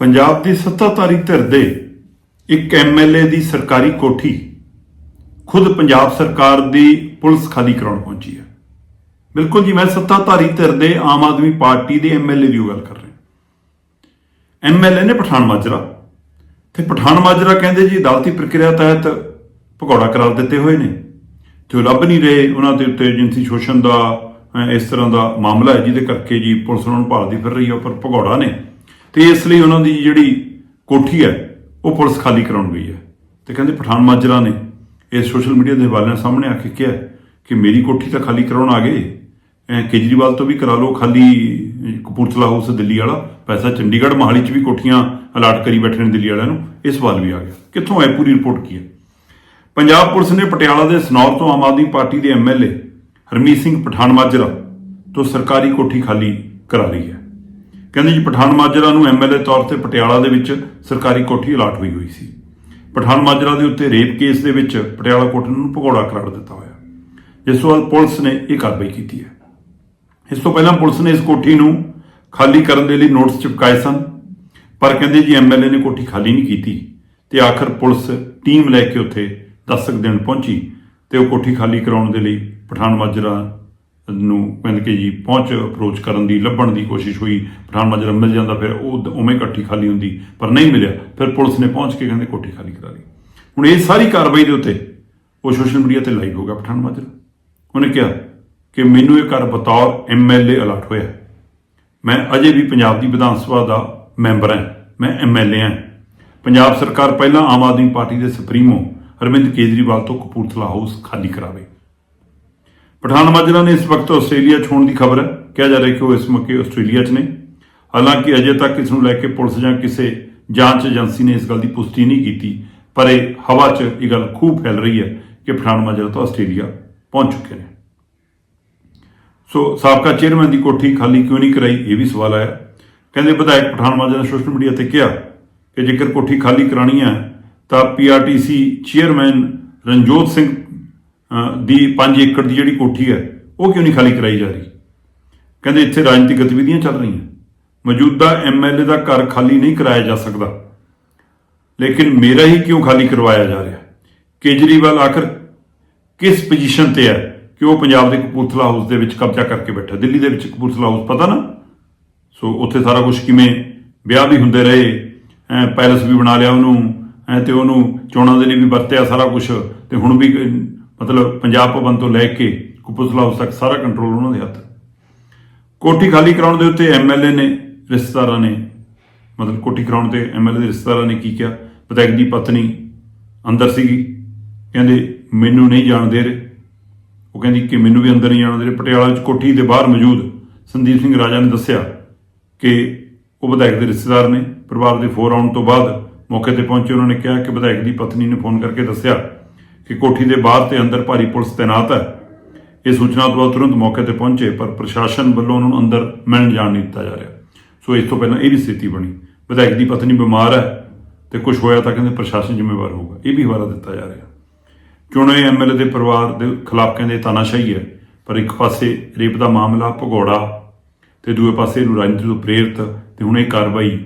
ਪੰਜਾਬ ਦੀ ਸੱਤਾਧਾਰੀ ਧਿਰ ਦੇ ਇੱਕ ਐਮਐਲਏ ਦੀ ਸਰਕਾਰੀ ਕੋਠੀ ਖੁਦ ਪੰਜਾਬ ਸਰਕਾਰ ਦੀ ਪੁਲਿਸ ਖਾਲੀ ਕਰਾਉਣ ਪਹੁੰਚੀ ਹੈ। ਬਿਲਕੁਲ ਜੀ, ਮੈਂ ਸੱਤਾਧਾਰੀ ਧਿਰ ਦੇ ਆਮ ਆਦਮੀ ਪਾਰਟੀ ਦੇ ਐਮਐਲਏ ਦੀ ਉਹ ਗੱਲ ਕਰ ਰਿਹਾ ਐਮਐਲਏ ਨੇ ਪਠਾਨ ਮਾਜਰਾ ਤੇ ਪਠਾਨ ਮਾਜਰਾ ਕਹਿੰਦੇ ਜੀ, ਅਦਾਲਤੀ ਪ੍ਰਕਿਰਿਆ ਤਹਿਤ ਭਗੌੜਾ ਕਰਾਰ ਦਿੱਤੇ ਹੋਏ ਨੇ। ਤੇ ਉਹ ਲੱਭ ਨਹੀਂ ਰਹੇ, ਉਹਨਾਂ ਦੇ ਉੱਤੇ ਜਿੰਸੀ ਸ਼ੋਸ਼ਣ ਦਾ ਇਸ ਤਰ੍ਹਾਂ ਦਾ ਮਾਮਲਾ ਹੈ, ਜਿਹਦੇ ਕਰਕੇ ਜੀ ਪੁਲਿਸ ਉਹਨਾਂ ਨੂੰ ਭਾਲਦੀ ਫਿਰ ਰਹੀ ਹੈ, ਪਰ ਭਗੌੜਾ ਨੇ ਤੇ ਇਸ ਲਈ ਉਹਨਾਂ ਦੀ ਜਿਹੜੀ ਕੋਠੀ ਹੈ, ਉਹ ਪੁਲਿਸ ਖਾਲੀ ਕਰਾਉਣ ਗਈ ਹੈ। ਤੇ ਕਹਿੰਦੇ ਪਠਾਨ ਮਾਜਰਾ ਨੇ ਇਹ ਸੋਸ਼ਲ ਮੀਡੀਆ ਦੇ ਹਵਾਲਿਆਂ ਸਾਹਮਣੇ ਆ ਕੇ ਕਿਹਾ ਕਿ ਮੇਰੀ ਕੋਠੀ ਤਾਂ ਖਾਲੀ ਕਰਾਉਣ ਆ ਗਏ। ਐ ਕੇਜਰੀਵਾਲ ਤੋਂ ਵੀ ਕਰਾ ਲਓ, ਖਾਲੀ ਕਪੂਰਥਲਾ ਹਾਊਸ ਦਿੱਲੀ ਵਾਲਾ, ਪੈਸਾ ਚੰਡੀਗੜ੍ਹ ਮਹਾਲੀ 'ਚ ਵੀ ਕੋਠੀਆਂ ਅਲਾਟ ਕਰੀ ਬੈਠੇ ਨੇ ਦਿੱਲੀ ਵਾਲਿਆਂ ਨੂੰ, ਇਹ ਸਵਾਲ ਵੀ ਆ ਗਿਆ। ਕਿੱਥੋਂ ਹੈ ਪੂਰੀ ਰਿਪੋਰਟ ਕੀ ਹੈ? ਪੰਜਾਬ ਪੁਲਿਸ ਨੇ ਪਟਿਆਲਾ ਦੇ ਸਨੌਰ ਤੋਂ ਆਮ ਆਦਮੀ ਪਾਰਟੀ ਦੇ ਐਮਐਲਏ ਹਰਮੀਤ ਸਿੰਘ ਪਠਾਨ ਮਾਜਰਾ ਤੋਂ ਸਰਕਾਰੀ ਕੋਠੀ ਖਾਲੀ ਕਰਾ ਲਈ ਹੈ। ਕਹਿੰਦੇ ਜੀ, ਪਠਾਨ ਮਾਜਰਾ ਨੂੰ ਐਮਐਲਏ ਤੌਰ ਤੇ ਪਟਿਆਲਾ ਦੇ ਵਿੱਚ ਸਰਕਾਰੀ ਕੋਠੀ ਅਲਾਟ ਹੋਈ ਹੋਈ ਸੀ। ਪਠਾਨ ਮਾਜਰਾ ਦੇ ਉੱਤੇ ਰੇਪ ਕੇਸ ਦੇ ਵਿੱਚ ਪਟਿਆਲਾ ਕੋਰਟ ਨੂੰ ਭਗੌੜਾ ਕਰਾਰ ਦਿੱਤਾ ਹੋਇਆ। ਜਿਸ ਤੋਂ ਬਾਅਦ ਪੁਲਿਸ ਨੇ ਇਹ ਕਾਰਵਾਈ ਕੀਤੀ ਹੈ। ਇਸ ਤੋਂ ਪਹਿਲਾਂ ਪੁਲਿਸ ਨੇ ਇਸ ਕੋਠੀ ਨੂੰ ਖਾਲੀ ਕਰਨ ਦੇ ਲਈ ਨੋਟਿਸ ਚਿਪਕਾਏ ਸਨ, ਪਰ ਕਹਿੰਦੇ ਜੀ ਐਮਐਲਏ ਨੇ ਕੋਠੀ ਖਾਲੀ ਨਹੀਂ ਕੀਤੀ ਤੇ ਆਖਰ ਪੁਲਿਸ ਟੀਮ ਲੈ ਕੇ ਉੱਥੇ 10 ਕੁ ਦਿਨ ਪਹੁੰਚੀ ਤੇ ਉਹ ਕੋਠੀ ਖਾਲੀ ਕਰਾਉਣ ਦੇ ਲਈ ਪਠਾਨ ਮਾਜਰਾ ਨੂੰ ਕਹਿੰਦੇ ਕਿ ਜੀ ਪਹੁੰਚ ਅਪਰੋਚ ਕਰਨ ਦੀ, ਲੱਭਣ ਦੀ ਕੋਸ਼ਿਸ਼ ਹੋਈ। ਪਠਾਨ ਮਾਜਰਾ ਮਿਲ ਜਾਂਦਾ, ਫਿਰ ਉਹ ਦ- ਉਵੇਂ ਇਕੱਠੀ ਖਾਲੀ ਹੁੰਦੀ, ਪਰ ਨਹੀਂ ਮਿਲਿਆ। ਫਿਰ ਪੁਲਿਸ ਨੇ ਪਹੁੰਚ ਕੇ ਕਹਿੰਦੇ ਕੋਠੀ ਖਾਲੀ ਕਰਾ ਲਈ। ਹੁਣ ਇਹ ਸਾਰੀ ਕਾਰਵਾਈ ਦੇ ਉੱਤੇ ਉਹ ਸੋਸ਼ਲ ਮੀਡੀਆ ਤੇ ਲਾਈਵ ਹੋ ਗਿਆ ਪਠਾਨ ਮਾਜਰਾ। ਉਹਨੇ ਕਿਹਾ ਕਿ ਮੈਨੂੰ ਇਹ ਘਰ ਬਤੌਰ ਐਮਐਲਏ ਅਲਰਟ ਹੋਇਆ ਮੈਂ ਅਜੇ ਵੀ ਪੰਜਾਬ ਦੀ ਵਿਧਾਨ ਸਭਾ ਦਾ ਮੈਂਬਰ ਹਾਂ। ਮੈਂ ਐਮਐਲਏ ਹਾਂ। ਪੰਜਾਬ ਸਰਕਾਰ ਪਹਿਲਾਂ ਆਮ ਆਦਮੀ ਪਾਰਟੀ ਦੇ ਸੁਪਰੀਮੋ, ਅਰਵਿੰਦ ਕੇਜਰੀਵਾਲ ਤੋਂ ਕਪੂਰਥਲਾ ਹਾਊਸ ਖਾਲੀ ਕਰਾਵੇ। ਪਠਾਨ ਮਾਜਰਾ ਨੇ ਇਸ ਵਕਤ ਆਸਟ੍ਰੇਲੀਆ 'ਚ ਹੋਣ ਦੀ ਖਬਰ ਹੈ। ਕਿਹਾ ਜਾ ਰਿਹਾ ਕਿ ਉਹ ਇਸ ਮੌਕੇ ਆਸਟ੍ਰੇਲੀਆ 'ਚ ਨੇ। ਹਾਲਾਂਕਿ ਅਜੇ ਤੱਕ ਇਸ ਨੂੰ ਲੈ ਕੇ ਪੁਲਿਸ ਜਾਂ ਕਿਸੇ ਜਾਂਚ ਏਜੰਸੀ ਨੇ ਇਸ ਗੱਲ ਦੀ ਪੁਸ਼ਟੀ ਨਹੀਂ ਕੀਤੀ, ਪਰ ਇਹ ਹਵਾ 'ਚ ਇਹ ਗੱਲ ਖੂਬ ਫੈਲ ਰਹੀ ਹੈ ਕਿ ਪਠਾਨ ਮਾਜਰਾ ਤੋਂ ਆਸਟ੍ਰੇਲੀਆ ਪਹੁੰਚ ਚੁੱਕੇ ਨੇ। ਸੋ ਸਾਬਕਾ ਚੇਅਰਮੈਨ ਦੀ ਕੋਠੀ ਖਾਲੀ ਕਿਉਂ ਨਹੀਂ ਕਰਾਈ, ਇਹ ਵੀ ਸਵਾਲ ਆਇਆ। ਕਹਿੰਦੇ ਵਿਧਾਇਕ ਪਠਾਨ ਮਾਜਰਾ ਨੇ ਸੋਸ਼ਲ ਮੀਡੀਆ ਤੇ ਕਿਹਾ ਕਿ ਜੇਕਰ ਕੋਠੀ ਖਾਲੀ ਕਰਾਣੀ ਹੈ, ਤਾਂ ਪੀਆਰਟੀਸੀ ਚੇਅਰਮੈਨ ਰਣਜੋਤ ਸਿੰਘ ਦੀ 5 ਏਕੜ ਦੀ ਜਿਹੜੀ ਕੋਠੀ ਹੈ, ਉਹ ਕਿਉਂ ਨਹੀਂ ਖਾਲੀ ਕਰਾਈ ਜਾ ਰਹੀ? ਕਹਿੰਦੇ ਇੱਥੇ ਰਾਜਨੀਤਿਕ ਗਤੀਵਿਧੀਆਂ ਚੱਲ ਰਹੀਆਂ। ਮੌਜੂਦਾ ਐਮਐਲਏ ਦਾ ਘਰ ਖਾਲੀ ਨਹੀਂ ਕਰਾਇਆ ਜਾ ਸਕਦਾ। ਲੇਕਿਨ ਮੇਰਾ ਹੀ ਕਿਉਂ ਖਾਲੀ ਕਰਵਾਇਆ ਜਾ ਰਿਹਾ? ਕੇਜਰੀਵਾਲ ਆਖਰ ਕਿਸ ਪੋਜੀਸ਼ਨ ਤੇ ਹੈ ਕਿ ਉਹ ਪੰਜਾਬ ਦੇ ਕਪੂਰਥਲਾ ਹਾਊਸ ਦੇ ਵਿੱਚ ਕਬਜ਼ਾ ਕਰਕੇ ਬੈਠਾ? ਦਿੱਲੀ ਦੇ ਵਿੱਚ ਕਪੂਰਥਲਾ ਹਾਊਸ ਪਤਾ ਨਾ? ਸੋ ਉੱਥੇ ਸਾਰਾ ਕੁਝ ਕਿਵੇਂ ਵਿਆਹ ਵੀ ਹੁੰਦੇ ਰਹੇ, ਐ ਪੈਲਸ ਵੀ ਬਣਾ ਲਿਆ ਉਹਨੂੰ, ਐ ਤੇ ਉਹਨੂੰ ਚੋਣਾਂ ਦੇ ਲਈ ਵੀ ਵਰਤਿਆ ਸਾਰਾ ਕੁਝ ਤੇ ਹੁਣ ਵੀ ਮਤਲਬ ਪੰਜਾਬ ਭਵਨ ਤੋਂ ਲੈ ਕੇ ਕਪੂਰਥਲਾ ਹਾਊਸ ਤੱਕ ਸਾਰਾ ਕੰਟਰੋਲ ਉਹਨਾਂ ਦੇ ਹੱਥ। ਕੋਠੀ ਖਾਲੀ ਕਰਾਉਣ ਦੇ ਉੱਤੇ ਐਮਐਲਏ ਨੇ, ਰਿਸ਼ਤੇਦਾਰਾਂ ਨੇ, ਮਤਲਬ ਕੋਠੀ ਕਰਾਉਣ ਤੇ ਐਮਐਲਏ ਦੇ ਰਿਸ਼ਤੇਦਾਰਾਂ ਨੇ ਕੀ ਕਿਹਾ? ਵਿਧਾਇਕ ਦੀ ਪਤਨੀ ਅੰਦਰ ਸੀਗੀ। ਕਹਿੰਦੇ, ਮੈਨੂੰ ਨਹੀਂ ਜਾਣ ਦੇ ਰਹੇ। ਉਹ ਕਹਿੰਦੀ ਕਿ ਮੈਨੂੰ ਵੀ ਅੰਦਰ ਨਹੀਂ ਜਾਣ ਦੇ ਰਹੇ। ਪਟਿਆਲਾ 'ਚ ਕੋਠੀ ਦੇ ਬਾਹਰ ਮੌਜੂਦ ਸੰਦੀਪ ਸਿੰਘ ਰਾਜਾ ਨੇ ਦੱਸਿਆ ਕਿ ਉਹ ਵਿਧਾਇਕ ਦੇ ਰਿਸ਼ਤੇਦਾਰ ਨੇ। ਪਰਿਵਾਰ ਦੇ ਫੋਰ ਆਉਣ ਤੋਂ ਬਾਅਦ ਮੌਕੇ ਤੇ ਪਹੁੰਚੇ। ਉਹਨਾਂ ਨੇ ਕਿਹਾ ਕਿ ਵਿਧਾਇਕ ਦੀ ਪਤਨੀ ਨੇ ਫੋਨ ਕਰਕੇ ਦੱਸਿਆ ਕਿ ਕੋਠੀ ਦੇ ਬਾਹਰ ਤੇ ਅੰਦਰ ਭਾਰੀ ਪੁਲਿਸ ਤੈਨਾਤ ਹੈ। ਇਹ ਸੂਚਨਾ ਤੋਂ ਬਾਅਦ ਤੁਰੰਤ ਮੌਕੇ ਤੇ ਪਹੁੰਚੇ, ਪਰ ਪ੍ਰਸ਼ਾਸਨ ਵੱਲੋਂ ਉਹਨਾਂ ਨੂੰ ਅੰਦਰ ਮਿਲਣ ਜਾਣ ਨਹੀਂ ਦਿੱਤਾ ਜਾ ਰਿਹਾ। ਸੋ ਇਸ ਤੋਂ ਪਹਿਲਾਂ ਇਹ ਵੀ ਸਥਿਤੀ ਬਣੀ। ਵਿਧਾਇਕ ਦੀ ਪਤਨੀ ਬਿਮਾਰ ਹੈ ਤੇ ਕੁਝ ਹੋਇਆ ਤਾਂ ਕਹਿੰਦੇ ਪ੍ਰਸ਼ਾਸਨ ਜ਼ਿੰਮੇਵਾਰ ਹੋਊਗਾ। ਇਹ ਵੀ ਹਵਾਲਾ ਦਿੱਤਾ ਜਾ ਰਿਹਾ। ਚੁਣੇ ਐਮਐਲਏ ਦੇ ਪਰਿਵਾਰ ਦੇ ਖਿਲਾਫ ਕਹਿੰਦੇ ਤਾਨਾਸ਼ਾਹੀ ਹੈ, ਪਰ ਇੱਕ ਪਾਸੇ ਰੇਪ ਦਾ ਮਾਮਲਾ, ਭਗੌੜਾ ਤੇ ਦੂਏ ਪਾਸੇ ਨੂੰ ਰਾਜਨੀਤੀ ਤੋਂ ਪ੍ਰੇਰਿਤ ਤੇ ਹੁਣ ਇਹ ਕਾਰਵਾਈ।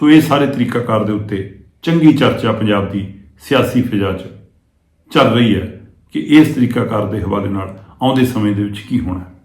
ਸੋ ਇਹ ਸਾਰੇ ਤਰੀਕਾਕਾਰ ਦੇ ਉੱਤੇ ਚੰਗੀ ਚਰਚਾ ਪੰਜਾਬ ਦੀ ਸਿਆਸੀ ਫਿਜ਼ਾ 'ਚ ਚੱਲ ਰਹੀ ਹੈ ਕਿ ਇਸ ਤਰੀਕਾਕਾਰ ਦੇ ਹਵਾਲੇ ਨਾਲ ਆਉਂਦੇ ਸਮੇਂ ਦੇ ਵਿੱਚ ਕੀ ਹੋਣਾ